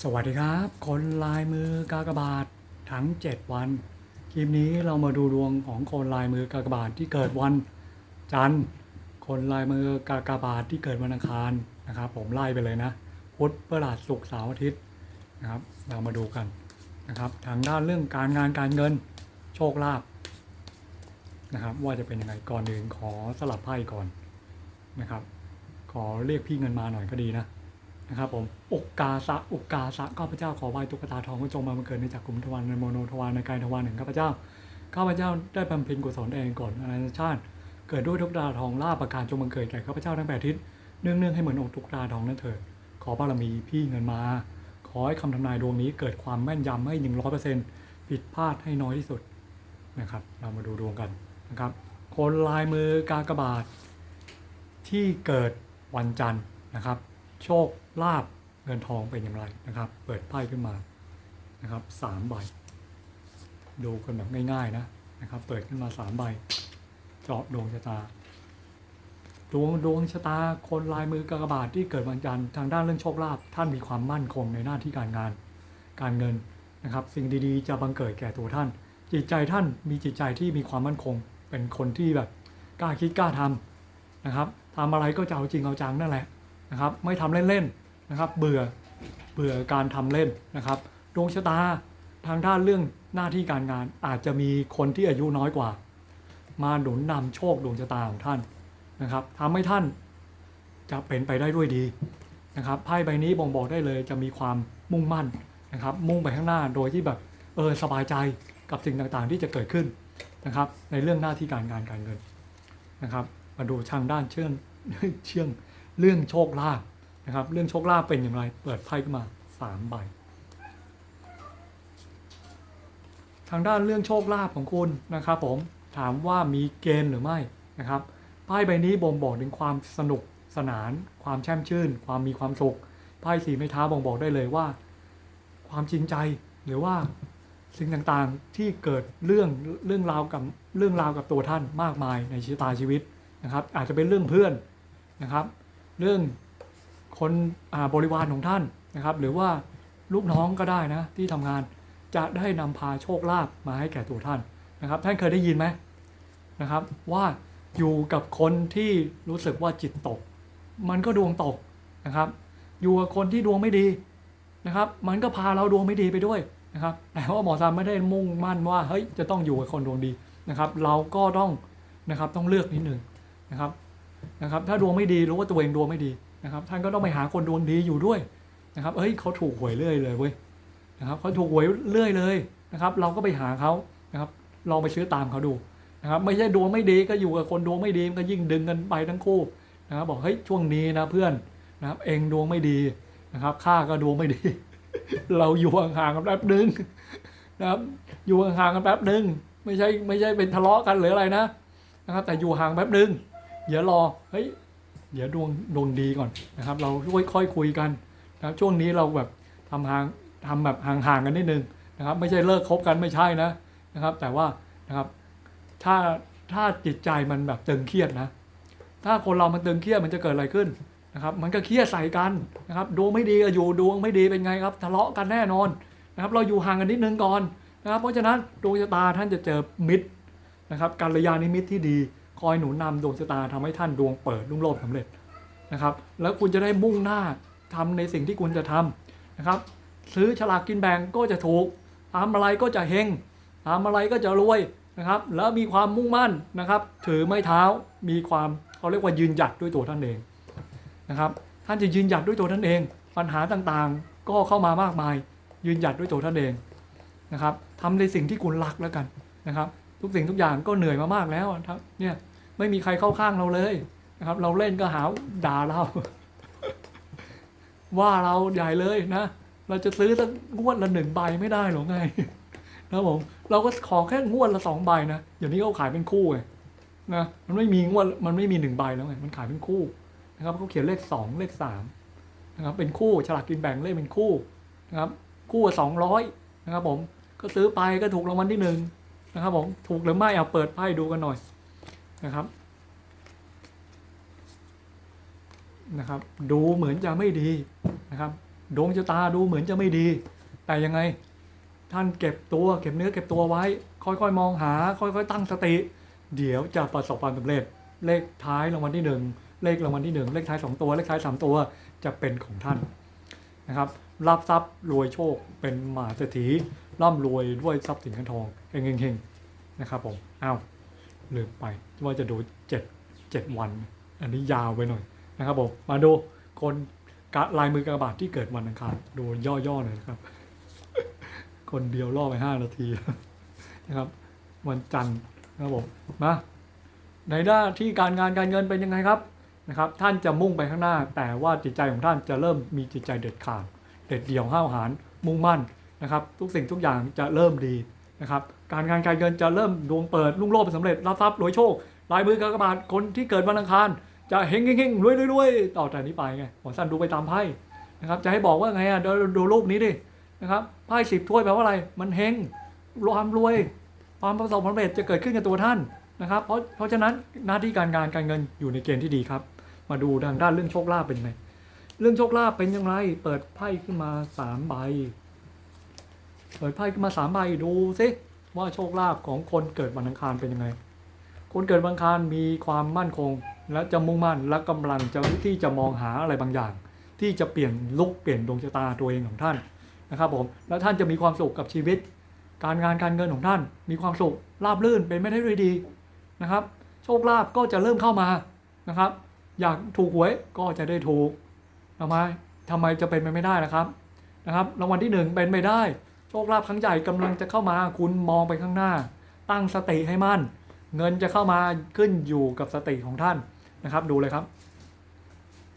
สวัสดีครับ คนลายมือกากบาททั้ง 7 วัน คลิปนี้เรามาดูดวงของคนลายมือกากบาทที่เกิดวันจันทร์ คนลายมือกากบาทที่เกิดวันอังคารนะครับ ผมไล่ไปเลยนะ พุธพฤหัสศุกร์เสาร์อาทิตย์นะครับ เรามาดูกันนะครับ ทางด้านเรื่องการงานการเงินโชคลาภนะครับว่าจะเป็นยังไงก่อนอื่นขอสลับไพ่ก่อนนะครับ ขอเรียกพี่เงินมาหน่อยก็ดีนะ นะครับผมอุกกาสะอุกกาสะข้าพเจ้าขอไหว้ตุ๊กตาทองก็จงมาบังเกิดในจักรกุมทวารในโมโนทวารในกายทวารหนึ่งข้าพเจ้าข้าพเจ้าได้บำเพ็ญกุศลเองก่อนอนันตชาติ เกิดด้วยตุ๊กตาทองล่าประการจงบังเกิดแก่ข้าพเจ้าทั้งแปดทิศเนื่องเนื่องให้เหมือนองค์ตุ๊กตาทองนั่นเถิดขอบารมีพี่เงินมา ขอให้คำทำนายดวงนี้เกิดความแม่นยำให้หนึ่งร้อยเปอร์เซ็นต์ผิดพลาดให้น้อยที่สุดนะครับ เรามาดูดวงกันนะครับ คนลายมือกากบาทที่เกิดวันจันทร์นะครับ โชคลาภเงินทองเป็นอย่างไรนะครับ เปิดไพ่ขึ้นมานะครับสามใบ ดูกันแบบง่ายๆนะนะครับ เปิดขึ้นมาสามใบ เจาะดวงชะตา ดวงดวงชะตาคนลายมือกากบาทที่เกิดวันจันทร์ทางด้านเรื่องโชคลาภท่านมีความมั่นคงในหน้าที่การงาน การเงินนะครับ สิ่งดีๆ จะบังเกิดแก่ตัวท่าน จิตใจท่านมีจิตใจที่มีความมั่นคง เป็นคนที่แบบกล้าคิดกล้าทำนะครับทำอะไรก็จะเอาจริงเอาจังนั่นแหละ นะครับไม่ทำเล่นๆนะครับ เบื่อเบื่อการทำเล่นนะครับดวงชะตาทางด้านเรื่องหน้าที่การงานอาจจะมีคนที่อายุน้อยกว่า มาหนุนนำโชคดวงชะตาของท่านนะครับทำให้ท่านจะเป็นไปได้ด้วยดีนะครับไพ่ใบนี้บ่งบอกได้เลยจะมีความมุ่งมั่นนะครับ มุ่งไปข้างหน้าโดยที่แบบเออสบายใจกับสิ่งต่างๆ ที่จะเกิดขึ้นนะครับ ในเรื่องหน้าที่การงานการเงินนะครับ มาดูทางด้านเชื่องเชื่อง เรื่องโชคลาภนะครับ เรื่องโชคลาภเป็นอย่างไร เปิดไพ่ขึ้นมาสามใบ ทางด้านเรื่องโชคลาภของคุณนะครับ ผมถามว่ามีเกณฑ์หรือไม่นะครับไพ่ใบนี้บ่งบอกถึงความสนุกสนาน ความแช่มชื่น ความมีความสุขไพ่สีไม้เท้าบ่งบอกได้เลยว่า ความจริงใจหรือว่าสิ่งต่างๆที่เกิดเรื่องเรื่องราวกับเรื่องราวกับตัวท่านมากมายในชะตาชีวิตนะครับ อาจจะเป็นเรื่องเพื่อนนะครับ เรื่องคนบริวารของท่านนะครับ หรือว่าลูกน้องก็ได้นะที่ทำงานจะได้นำพาโชคลาภมาให้แก่ตัวท่านนะครับ ท่านเคยได้ยินไหมนะครับ ว่าอยู่กับคนที่รู้สึกว่าจิตตก มันก็ดวงตกนะครับ อยู่กับคนที่ดวงไม่ดีนะครับ มันก็พาเราดวงไม่ดีไปด้วยนะครับแต่ว่าหมอซามไม่ได้มุ่งมั่นว่าเฮ้ยจะต้องอยู่กับคนดวงดีนะครับ เราก็ต้องนะครับต้องเลือกนิดหนึ่งนะครับ นะครับถ้าดวงไม่ดีรู้ว่าตัวเองดวงไม่ดีนะครับท่านก็ต้องไปหาคนดวงดีอยู่ด้วยนะครับเอ้ยเขาถูกหวยเรื่อยเลยเว้ยนะครับเขาถูกหวยเรื่อยเลยนะครับ เราก็ไปหาเขานะครับลองไปซื้อตามเขาดูนะครับไม่ใช่ดวงไม่ดีก็อยู่กับคนดวงไม่ดีมันก็ยิ่งดึงกันไปทั้งคู่นะครับบอกเฮ้ยช่วงนี้นะเพื่อนนะครับเองดวงไม่ดีนะครับข้าก็ดวงไม่ดี เราอยู่ห่างๆกันแป๊บนึงนะครับอยู่ห่างๆกันแป๊บนึงไม่ใช่ไม่ใช่เป็นทะเลาะกันหรืออะไรนะนะครับแต่อยู่ห่างแป๊บนึง เดี๋ยวรอเฮ้ยเดี๋ยวดวงดวงดีก่อนนะครับ เราค่อยๆคุยกันนะครับช่วงนี้เราแบบทำห่างทำแบบห่างๆกันนิดนึงนะครับ ไม่ใช่เลิกคบกันไม่ใช่นะนะครับ แต่ว่านะครับถ้าถ้าจิตใจมันแบบตึงเครียดนะ ถ้าคนเรามันตึงเครียดมันจะเกิดอะไรขึ้นนะครับ มันก็เครียดใส่กันนะครับดวงไม่ดีก็อยู่ดวงไม่ดีเป็นไงครับทะเลาะกันแน่นอนนะครับ เราอยู่ห่างกันนิดนึงก่อนนะครับ เพราะฉะนั้นดวงชะตาท่านจะเจอมิตรนะครับกัลยาณมิตรที่ดี คอยหนุนนำดวงชะตาทำให้ท่านดวงเปิดรุ่งโรจน์สำเร็จนะครับ แล้วคุณจะได้มุ่งหน้าทำในสิ่งที่คุณจะทำนะครับ ซื้อฉลากกินแบ่งก็จะถูกทำอะไรก็จะเฮงทำอะไรก็จะรวยนะครับ แล้วมีความมุ่งมั่นนะครับ ถือไม้เท้ามีความเขาเรียกว่ายืนหยัดด้วยตัวท่านเองนะครับ ท่านจะยืนหยัดด้วยตัวท่านเอง ปัญหาต่างๆ ก็เข้ามามากมาย ยืนหยัดด้วยตัวท่านเองนะครับทำในสิ่งที่คุณรักแล้วกันนะครับ ทุกสิ่งทุกอย่างก็เหนื่อยมามากแล้วครับเนี่ย ไม่มีใครเข้าข้างเราเลยนะครับ เราเล่นก็หาด่าเรา ว่าเราใหญ่เลยนะ เราจะซื้อตั้งวดละหนึ่งใบไม่ได้หรอไงนะครับผมเราก็ขอแค่งวดละสองใบนะเดี๋ยวนี้เขาขายเป็นคู่ไงนะมันไม่มีงวดมันไม่มีหนึ่งใบแล้วไงมันขายเป็นคู่นะครับเขาเขียนเลขสองเลขสามนะครับเป็นคู่ฉลากกินแบ่งเลขเป็นคู่นะครับ คู่สองร้อยนะครับ ผมก็ซื้อไปก็ถูกรางวัลที่หนึ่งนะครับผมถูกหรือไม่เอาเปิดไพ่ดูกันหน่อย นะครับนะครับ ดูเหมือนจะไม่ดีนะครับดวงชะตาดูเหมือนจะไม่ดี แต่ยังไง ท่านเก็บตัวเก็บเนื้อเก็บตัวไว้ ค่อยๆ มองหา ค่อยๆ ตั้งสติ เดี๋ยวจะประสบความสำเร็จ เลขท้ายรางวัลที่หนึ่งเลขรางวัลที่หนึ่งเลขท้ายสองตัว เลขท้ายสามตัวจะเป็นของท่านนะครับรับทรัพย์รวยโชคเป็นมหาเศรษฐีร่ำรวยด้วยทรัพย์สินเงินทองเฮงๆๆนะครับผมอ้าว ลืมไปว่าจะดูเจ็ดเจ็ดวัน อันนี้ยาวไปหน่อยนะครับผมมาดูคนลายมือกระบาดที่เกิดวันอังคารดูย่อๆหน่อยนะครับ คนเดียวล่อไปห้านาทีนะครับ วันจันทร์นะครับผมมาในด้านที่การงานการเงินเป็นยังไงครับนะครับ ท่านจะมุ่งไปข้างหน้า แต่ว่าจิตใจของท่านจะเริ่มมีจิตใจเด็ดขาดเด็ดเดี่ยวห้าวหาญมุ่งมั่นนะครับ ทุกสิ่งทุกอย่างจะเริ่มดีนะครับ การงานการเงินจะเริ่มดวงเปิดรุ่งโรจน์เป็นสำเร็จรับทรัพย์รวยโชคลายมือกากบาทคนที่เกิดวันอังคาร จะเฮงเฮงเฮงรวยรวยรวยต่อแต่นี้ไปไงหมอสั้นดูไปตามไพ่นะครับจะให้บอกว่าไงอะดูดูรูปนี้ดินะครับไพ่สิบถ้วยแปลว่าอะไร มันเฮงความรวย ความประสบความสำเร็จจะเกิดขึ้นกับตัวท่านนะครับ เพราะเพราะฉะนั้นหน้าที่การงานการเงินอยู่ในเกณฑ์ที่ดีครับ มาดูทางด้านเรื่องโชคลาภเป็นไงเรื่องโชคลาภเป็นอย่างไร เปิดไพ่ขึ้นมาสามใบ เปิดไพ่ขึ้นมาสามใบดูสิ ว่าโชคลาภของคนเกิดวันอังคารเป็นยังไง คนเกิดวันอังคารมีความมั่นคง และจะมุ่งมั่นและกำลังจะที่จะมองหาอะไรบางอย่าง ที่จะเปลี่ยนลุกเปลี่ยนดวงชะตาตัวเองของท่านนะครับผมแล้วท่านจะมีความสุขกับชีวิต การงานการเงินของท่าน มีความสุขราบรื่นเป็นไม่ได้ด้วยดีนะครับ โชคลาภก็จะเริ่มเข้ามานะครับ อยากถูกหวยก็จะได้ถูกทำไมทำไมจะเป็นไปไม่ได้ล่ะครับนะครับรางวัลที่หนึ่งเป็นไปได้ ชคลาภครั้งใหญ่กำลังจะเข้ามา คุณมองไปข้างหน้า ตั้งสติให้มั่น เงินจะเข้ามาขึ้นอยู่กับสติของท่านนะครับ ดูเลยครับ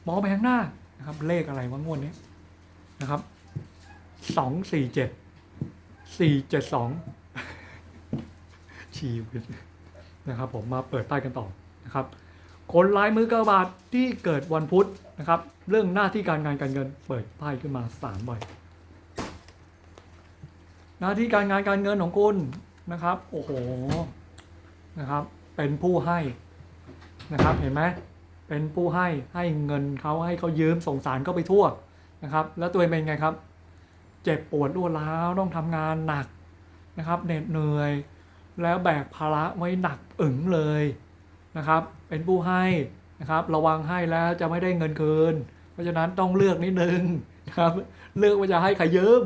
มองไปข้างหน้านะครับ เลขอะไรวะงวดนี้นะครับสองสี่เจ็ดสี่เจ็ดสองชีวิตนะครับผมมาเปิดป้ายกันต่อนะครับ คนลายมือกระบาดที่เกิดวันพุธนะครับ เรื่องหน้าที่การงานการเงินเปิดไพ่ขึ้นมาสามใบ หน้าที่การงานการเงินของคุณนะครับ โอ้โหนะครับ เป็นผู้ให้นะครับเห็นไหมเป็นผู้ให้ให้เงินเขาให้เขายืมส่งสารเขาไปทั่วนะครับ แล้วตัวเองเป็นไงครับ เจ็บปวดรวดร้าวต้องทำงานหนักนะครับเหน็ดเหนื่อย แล้วแบกภาระไว้หนักอึ๋งเลยนะครับ เป็นผู้ให้นะครับ ระวังให้แล้วจะไม่ได้เงินคืน เพราะฉะนั้นต้องเลือกนิดนึงนะครับ เลือกว่าจะให้ใครยืม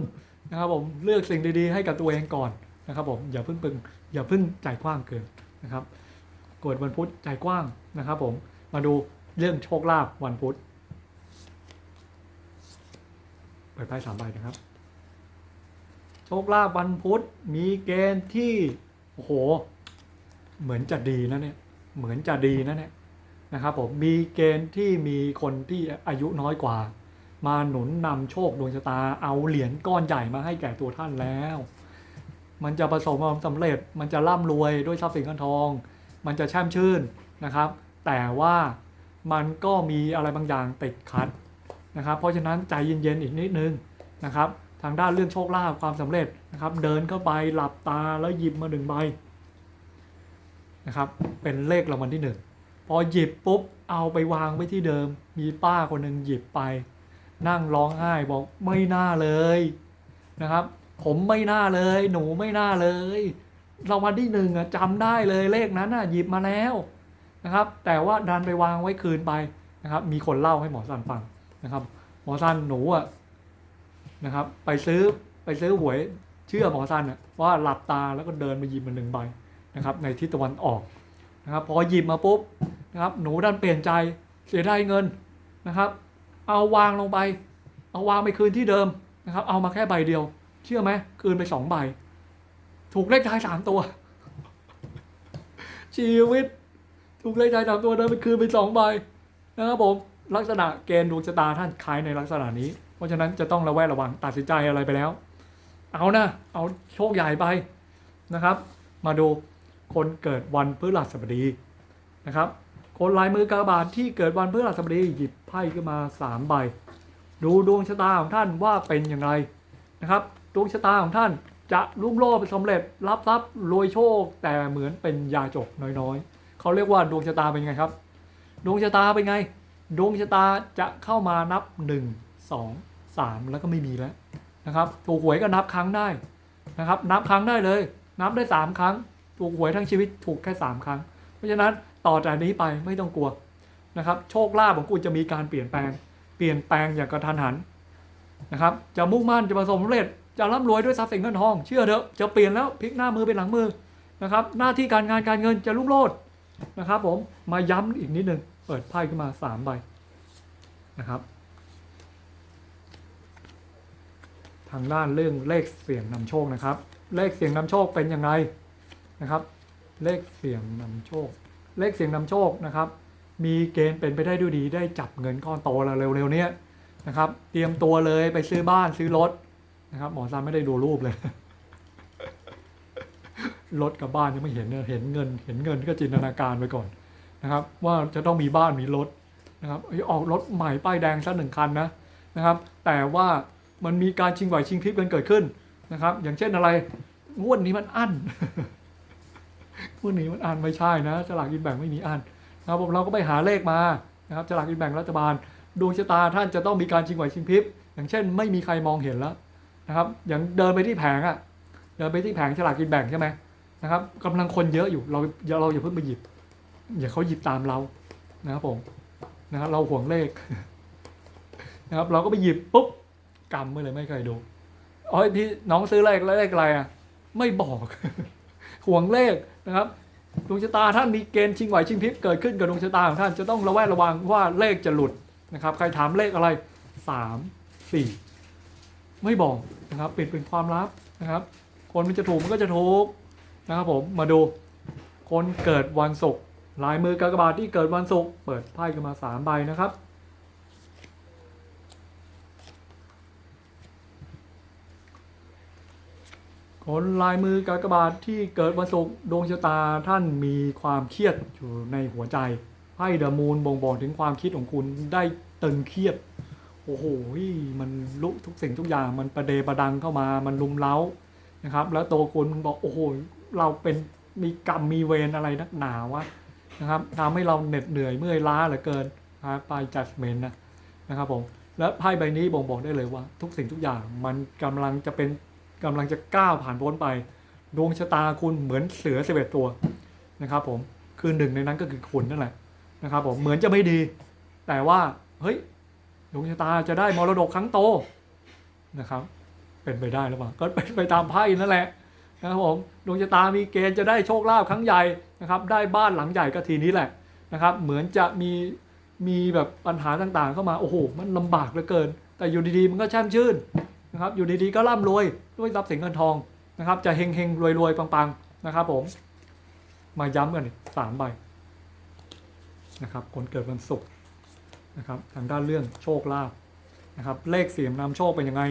นะครับผมเลือกสิ่งดีๆให้กับตัวเองก่อนนะครับผมอย่าเพิ่งปึงอย่าเพิ่งใจกว้างเกินนะครับกดวันพุธใจกว้างนะครับผมมาดูเรื่องโชคลาภวันพุธเปิดไพ่สามใบนะครับ โชคลาภวันพุธมีเกณฑ์ที่โอ้โห เหมือนจะดีนะเนี่ยเหมือนจะดีนะเนี่ยนะครับผมมีเกณฑ์ที่มีคนที่อายุน้อยกว่า มาหนุนนำโชคดวงชะตาเอาเหรียญก้อนใหญ่มาให้แก่ตัวท่านแล้ว มันจะประสบความสำเร็จมันจะร่ำรวยด้วยทรัพย์สินเงินทอง มันจะแช่มชื่นนะครับ แต่ว่ามันก็มีอะไรบางอย่างติดขัดนะครับ เพราะฉะนั้นใจเย็นๆอีกนิดนึงนะครับ ทางด้านเรื่องโชคลาภความสำเร็จนะครับ เดินเข้าไปหลับตาแล้วหยิบมาหนึ่งใบนะครับ เป็นเลขรางวัลที่หนึ่งพอหยิบปุ๊บเอาไปวางไว้ที่เดิม มีป้าคนหนึ่งหยิบไป นั่งร้องไห้บอกไม่น่าเลยนะครับ ผมไม่น่าเลย หนูไม่น่าเลยรางวัลที่หนึ่งอะจำได้เลยเลขนั้นอะหยิบมาแล้วนะครับ แต่ว่าดันไปวางไว้คืนไปนะครับ มีคนเล่าให้หมอสันฟังนะครับ หมอสันหนูอะนะครับ ไปซื้อไปซื้อหวยเชื่อหมอสันอะว่าหลับตาแล้วก็เดินมาหยิบมาหนึ่งใบนะครับ ในทิศตะวันออกนะครับ พอหยิบมาปุ๊บนะครับ หนูดันเปลี่ยนใจเสียดายเงินนะครับ เอาวางลงไป เอาวางไปคืนที่เดิมนะครับ เอามาแค่ใบเดียว เชื่อไหมคืนไปสองใบ ถูกเลขท้ายสามตัว ชีวิต ถูกเลขท้ายสามตัวเดินไปคืนไปสองใบนะครับผมลักษณะเกณฑ์ดวงชะตาท่านคล้ายในลักษณะนี้ เพราะฉะนั้นจะต้องระแวดระวังตัดสินใจอะไรไปแล้ว เอานะ เอาโชคใหญ่ไปนะครับ มาดูคนเกิดวันพฤหัสบดีนะครับ คนลายมือกาบาทที่เกิดวันพฤหัสบดีหยิบไพ่ขึ้นมาสามใบ ดูดวงชะตาของท่านว่าเป็นอย่างไรนะครับดวงชะตาของท่านจะลุ่งโลดสำเร็จรับทรัพย์รวยโชค แต่เหมือนเป็นยาจกน้อยๆ เขาเรียกว่าดวงชะตาเป็นไงครับ ดวงชะตาเป็นไง ดวงชะตาจะเข้ามานับ 1 2สามแล้วก็ไม่มีแล้วนะครับถูกหวยก็นับครั้งได้นะครับ นับครั้งได้เลย นับได้สามครั้ง ถูกหวยทั้งชีวิตถูกแค่สามครั้ง เพราะฉะนั้น ต่อจากนี้ไปไม่ต้องกลัวนะครับ โชคลาภของคุณจะมีการเปลี่ยนแปลง เปลี่ยนแปลงอย่างกระทันหันนะครับจะมุ่งมั่นจะประสบผลสำเร็จจะร่ำรวยด้วยทรัพย์สินเงินทองเชื่อเถอะจะเปลี่ยนแล้วพลิกหน้ามือเป็นหลังมือนะครับ หน้าที่การงานการเงินจะรุ่งโรจน์นะครับ ผมมาย้ำอีกนิดนึงเปิดไพ่ขึ้นมาสามใบนะครับทางด้านเรื่องเลขเสียงนำโชคนะครับ เลขเสียงนำโชคเป็นยังไงนะครับ เลขเสียงนำโชค เลขเสียงนำโชคนะครับ มีเกณฑ์เป็นไปได้ด้วยดีได้จับเงินก้อนโตแล้วเร็วๆเนี้ยนะครับ เตรียมตัวเลยไปซื้อบ้านซื้อรถนะครับหมอซันไม่ได้ดูรูปเลยรถกับบ้านยังไม่เห็นเนี่ยเห็นเงิน เห็นเงินก็จินตนาการไปก่อนนะครับ ว่าจะต้องมีบ้านมีรถนะครับอออกรถใหม่ป้ายแดงสักหนึ่งคันนะนะครับ แต่ว่ามันมีการชิงไหวชิงพริบกันเกิดขึ้นนะครับ อย่างเช่นอะไรงวดนี้มันอั้น งวดนี้มันอั้นไม่ใช่นะสลากกินแบ่งไม่มีอั้นนะครับผมเราก็ไปหาเลขมานะครับสลากกินแบ่งรัฐบาลดวงชะตาท่านจะต้องมีการชิงไหวชิงพริบอย่างเช่น ไม่มีใครมองเห็นแล้วนะครับ อย่างเดินไปที่แผงอะเดินไปที่แผงฉลากกินแบ่งใช่ไหมนะครับกำลังคนเยอะอยู่เราเราอย่าเพิ่งไปหยิบ อย่าเขาหยิบตามเรานะครับผมนะครับเราห่วงเลขนะครับ เราก็ไปหยิบปุ๊บกำไปเลยไม่เคยดูอ๋อพี่น้องซื้อเลขเลขอะไรอะไม่บอกห่วงเลข นะครับดวงชะตาท่านมีเกณฑ์ชิงไหวชิงพริบเกิดขึ้นกับดวงชะตาของท่านจะต้องระแวดระวังว่าเลขจะหลุดนะครับใครถามเลขอะไรสามสี่ไม่บอกนะครับปิดเป็นความลับนะครับ คนมันจะถูกมันก็จะถูกนะครับผมมาดูคนเกิดวันศุกร์ลายมือกากบาทที่เกิดวันศุกร์เปิดไพ่กันมาสามใบนะครับ คนลายมือกากบาทที่เกิดวันศุกร์ดวงชะตาท่านมีความเครียดอยู่ในหัวใจไพ่เดอะมูนบ่งบอกถึงความคิดของคุณได้ตึงเครียด โอ้โหมันลุกทุกสิ่งทุกอย่างมันประเดประดังเข้ามามันลุมเล้านะครับ แล้วตัวคุณมันบอกโอ้โหเราเป็นมีกรรมมีเวรอะไรนักหนาวะนะครับทำให้เราเหน็ดเหนื่อยเมื่อยล้าเหลือเกินนะครับไปจัดเมนนะนะครับผมและไพ่ใบนี้บ่งบอกได้เลยว่า ทุกสิ่งทุกอย่างมันกำลังจะเป็น กำลังจะก้าวผ่านพ้นไป ดวงชะตาคุณเหมือนเสือสิบเอ็ดตัวนะครับผมคือหนึ่งในนั้นก็คือคุณนั่นแหละนะครับผมเหมือนจะไม่ดี แต่ว่าเฮ้ยดวงชะตาจะได้มรดกครั้งโตนะครับ เป็นไปได้หรือเปล่าก็เป็นไปตามไพ่นั่นแหละนะครับผมดวงชะตามีเกณฑ์จะได้โชคลาภครั้งใหญ่นะครับ ได้บ้านหลังใหญ่ก็ทีนี้แหละนะครับ เหมือนจะมีมีแบบปัญหาต่างๆ เข้ามาโอ้โหมันลำบากเหลือเกิน แต่อยู่ดีๆมันก็แช่มชื่น นะครับอยู่ดีๆก็ร่ำรวยด้วยทรัพย์สินเงินทองนะครับ จะเฮงเฮงรวยรวยปังๆนะครับ ผม มาย้ำกันสามใบนะครับคนเกิดวันศุกร์นะครับทางด้านเรื่องโชคลาภนะครับ เลขเสียงนำโชคเป็นยังไง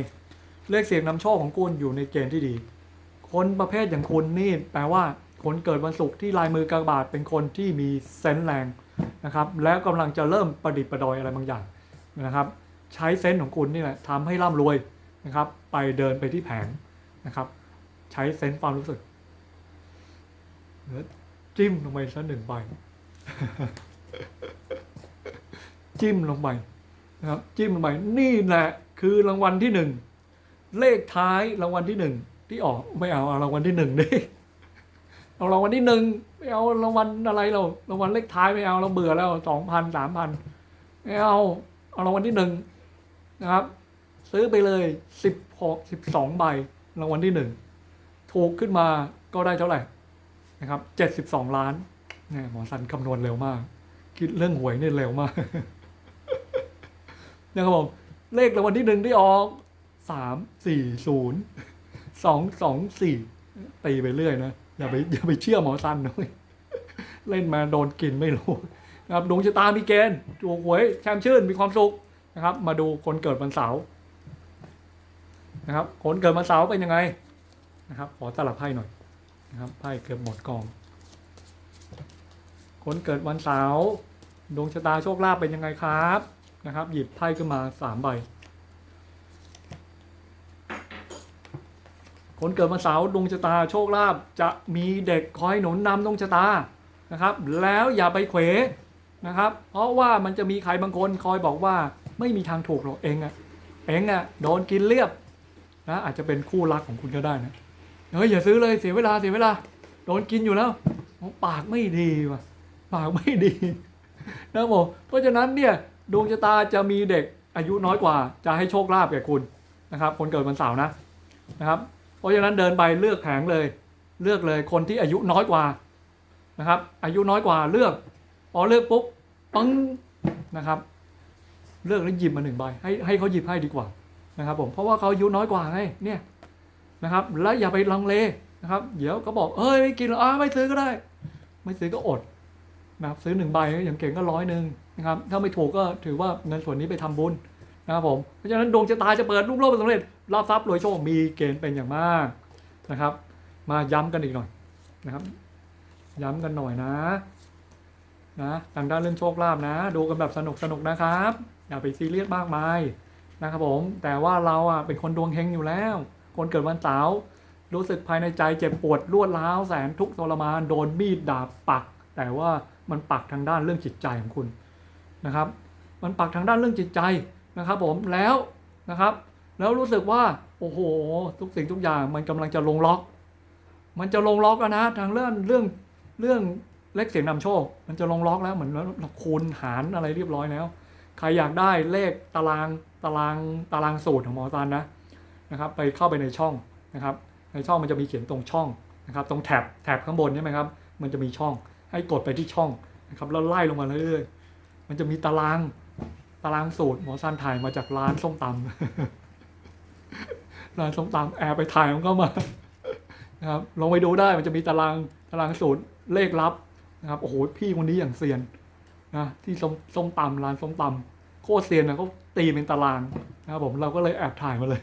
เลขเสียงนำโชคของคุณอยู่ในเกณฑ์ที่ดี คนประเภทอย่างคุณนี่แปลว่าคนเกิดวันศุกร์ที่ลายมือกากบาทเป็นคนที่มีเซนส์แรงนะครับ แล้วกำลังจะเริ่มประดิษฐ์ประดอยอะไรบางอย่างนะครับ ใช้เซนส์ของคุณนี่แหละทำให้ร่ำรวย นะครับ ไปเดินไปที่แผงนะครับ ใช้เซนส์ความรู้สึกแล้วจิ้มลงไปสักหนึ่งใบจิ้มลงไปนะครับ จิ้มลงไปนี่แหละคือรางวัลที่หนึ่งเลขท้ายรางวัลที่หนึ่งที่ออกไม่เอาเอารางวัลที่หนึ่งดิเอารางวัลที่หนึ่งไม่เอารางวัลอะไรเรารางวัลเลขท้ายไม่เอาเราเบื่อแล้วสองพันสามพันไม่เอาเอารางวัลที่หนึ่งนะครับ ซื้อไปเลยสิบหกสิบสองใบรางวัลที่หนึ่งถูกขึ้นมาก็ได้เท่าไหร่นะครับเจ็ดสิบสองล้านเนี่ยหมอสันคำนวณเร็วมาก คิดเรื่องหวยนี่เร็วมากนะครับผมเลขรางวัลที่หนึ่งที่ออกสามสี่ศูนย์สองสองสี่ตีไปเรื่อยนะอย่าไปอย่าไปเชื่อหมอสันนะเว้ยเล่นมาโดนกินไม่รู้นะครับดวงชะตามีเกณฑ์ถูกหวยแช่มชื่นมีความสุขนะครับ มาดูคนเกิดวันเสาร์ นะครับคนเกิดวันเสาร์เป็นยังไงนะครับ ขอสลับไพ่หน่อยนะครับไพ่เกือบหมดกอง คนเกิดวันเสาร์ดวงชะตาโชคลาภเป็นยังไงครับนะครับ หยิบไพ่ขึ้นมาสามใบ คนเกิดวันเสาร์ดวงชะตาโชคลาภจะมีเด็กคอยหนุนนำดวงชะตานะครับ แล้วอย่าไปเขวนะครับ เพราะว่ามันจะมีใครบางคนคอยบอกว่าไม่มีทางถูกหรอกเองอะเองอะโดนกินเรียบ นะอาจจะเป็นคู่รักของคุณก็ได้นะเฮ้ยอย่าซื้อเลยเสียเวลาเสียเวลาโดนกินอยู่แล้วปากไม่ดีว่ะ ปากไม่ดีนะผมเพราะฉะนั้นเนี่ยดวงชะตาจะมีเด็กอายุน้อยกว่า จะให้โชคลาภแก่คุณนะครับ คนเกิดวันเสาร์นะนะครับ เพราะฉะนั้นเดินไปเลือกแผงเลย เลือกเลยคนที่อายุน้อยกว่านะครับ อายุน้อยกว่าเลือกพอเลือกปุ๊บปึ้งนะครับ เลือกแล้วหยิบมาหนึ่งใบให้ให้เขาหยิบให้ดีกว่า นะครับผมเพราะว่าเขาอายุน้อยกว่าไงเนี่ยนะครับ แล้วอย่าไปลังเลนะครับ เดี๋ยวก็บอกเอ้ยไม่กินหรอกอ่าไม่ซื้อก็ได้ ไม่ซื้อก็อดนะครับซื้อหนึ่งใบอย่างเก่งก็ร้อยหนึ่งนะครับ ถ้าไม่ถูกก็ถือว่าเงินส่วนนี้ไปทำบุญนะครับผมเพราะฉะนั้นดวงชะตาจะเปิดรุ่งโรจน์สำเร็จรับทรัพย์รวยโชคมีเกณฑ์เป็นอย่างมากนะครับ มาย้ำกันอีกหน่อยนะครับ ย้ำกันหน่อยนะนะทางด้านเรื่องโชคลาภนะ ดูกันแบบสนุกสนุกนะครับ อย่าไปซีเรียสมากมาย นะครับผม แต่ว่าเราอะเป็นคนดวงเฮงอยู่แล้ว คนเกิดวันเสาร์รู้สึกภายในใจเจ็บปวดรวดร้าวแสนทุกข์ทรมานโดนมีดดาบปัก แต่ว่ามันปักทางด้านเรื่องจิตใจของคุณนะครับ มันปักทางด้านเรื่องจิตใจนะครับ ผมแล้วนะครับ แล้วรู้สึกว่าโอ้โห ทุกสิ่งทุกอย่างมันกำลังจะลงล็อก มันจะลงล็อกแล้วนะทางเรื่องเรื่องเรื่องเลขเสียงนำโชค มันจะลงล็อกแล้วเหมือนเราคูณหารอะไรเรียบร้อยแล้ว ใครอยากได้เลขตารางตารางตารางสูตรของหมอซันนะนะครับไปเข้าไปในช่องนะครับ ในช่องมันจะมีเขียนตรงช่องนะครับ ตรงแท็บแท็บข้างบนใช่ไหมครับ มันจะมีช่องให้กดไปที่ช่องนะครับแล้วไล่ลงมาเรื่อยๆมันจะมีตารางตารางสูตรหมอซันถ่ายมาจากร้านส้มตำร้านส้มตำแอบไปถ่ายมันก็มานะครับลองไปดูได้มันจะมีตารางตารางสูตรเลขลับนะครับโอ้โหพี่คนนี้อย่างเซียน นะที่ส้มส้มตำร้านส้มตำโคตรเซียนนะเขาตีเป็นตารางนะครับผมเราก็เลยแอบถ่ายมาเลย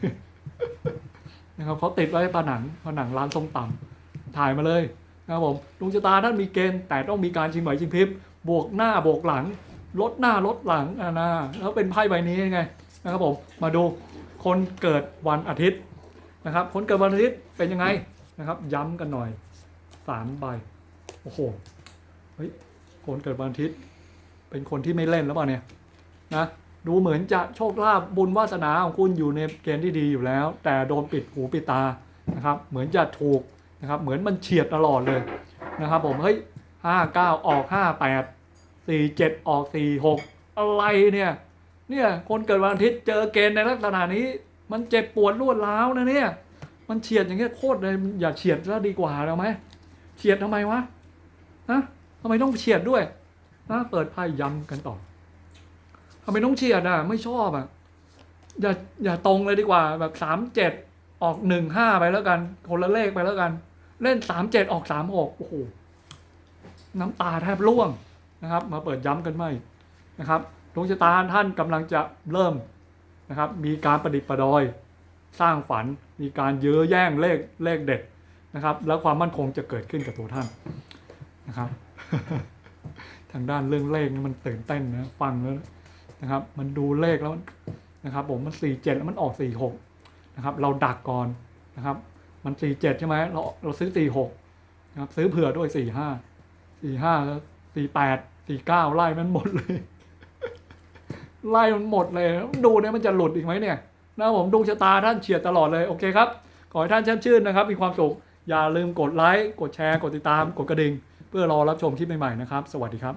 นะครับเขาติดไว้ผนังผนังร้านส้มตำถ่ายมาเลยนะครับผมดวงชะตาท่านมีเกณฑ์แต่ต้องมีการชิงไหวชิงพริบบวกหน้าบวกหลัง ลดหน้าลดหลังอ่านะแล้วเป็นไพ่ใบนี้ยังไงนะครับผมมาดูคนเกิดวันอาทิตย์นะครับ คนเกิดวันอาทิตย์เป็นยังไงนะครับ ย้ำกันหน่อยสามใบโอ้โหเฮ้ยคนเกิดวันอาทิตย์ เป็นคนที่ไม่เล่นแล้วเปล่าเนี่ยนะดูเหมือนจะโชคลาภบุญวาสนาของคุณอยู่ในเกณฑ์ที่ดีอยู่แล้ว แต่โดนปิดหูปิดตานะครับ เหมือนจะถูกนะครับเหมือนมันเฉียดตลอดเลยนะครับผมเฮ้ยห้าเก้าออกห้าแปดสี่เจ็ดออกสี่หกอะไรเนี่ยเนี่ยคนเกิดวันอาทิตย์เจอเกณฑ์ในลักษณะนี้ มันเจ็บปวดรวดร้าวนะเนี่ยมันเฉียดอย่างเงี้ยโคตรเลยอย่าเฉียดแล้วดีกว่าแล้วไหมเฉียดทำไมวะนะทำไมต้องเฉียดด้วย นะเปิดไพ่ย้ำกันต่อทำไมต้องเฉียดอะ ไม่ชอบอะ อย่าอย่าตรงเลยดีกว่า แบบสามเจ็ดออกหนึ่งห้าไปแล้วกัน คนละเลขไปแล้วกัน เล่นสามเจ็ดออกสามหกโอ้โหน้ำตาแทบร่วงนะครับ มาเปิดย้ำกันใหม่นะครับดวงชะตาท่านกำลังจะเริ่มนะครับ มีการประดิษฐ์ประดอย สร้างฝันมีการเยื้อแย่งเลขเลขเด็ดนะครับ แล้วความมั่นคงจะเกิดขึ้นกับตัวท่านนะครับ ทางด้านเรื่องเลขนี่มันตื่นเต้นนะฟังแล้วนะครับ มันดูเลขแล้วนะครับ ผมมันสี่เจ็ดแล้วมันออกสี่หกนะครับ เราดักก่อนนะครับ มันสี่เจ็ดใช่ไหมเราเราซื้อสี่หกนะครับซื้อเผื่อด้วยสี่ห้าสี่ห้าแล้วสี่แปดสี่เก้าไล่มันหมดเลย ไล่มันหมดเลย ดูเนี่ยมันจะหลุดอีกไหมเนี่ยนะครับผมดวงชะตาท่านเฉียดตลอดเลยโอเคครับขอให้ท่านแช่มชื่นนะครับ มีความสุขอย่าลืมกดไลค์กดแชร์กดติดตามกดกระดิ่ง เพื่อรอรับชมคลิปใหม่ๆนะครับ สวัสดีครับ